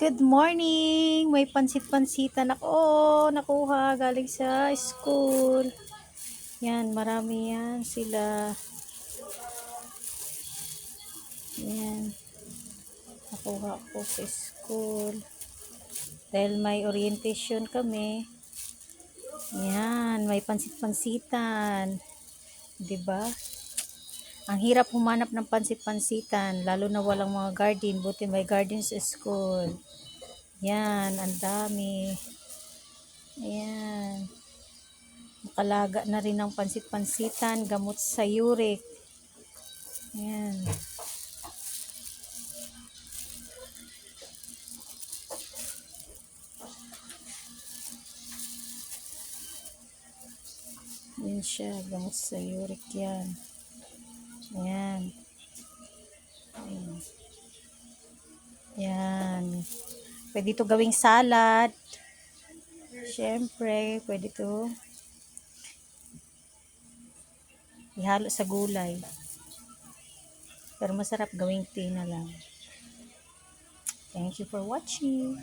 Good morning! May pansit-pansitan ako nakuha galing sa school. Yan, marami yan sila. Yan. Nakuha ko sa school. Dahil may orientation kami. Yan, may pansit-pansitan. ba? Ang hirap humanap ng pansit-pansitan, lalo na walang mga garden. Buti may garden sa school. Yan, ang dami. Ayan. Makalaga na rin ng pansit-pansitan, gamot sa uric. Ayan. Yan siya, gamot sa uric yan. Ayan. Ayan. Yan. Pwede ito gawing salad. Siyempre, pwede ito ihalo sa gulay. Pero masarap gawing tea na lang. Thank you for watching.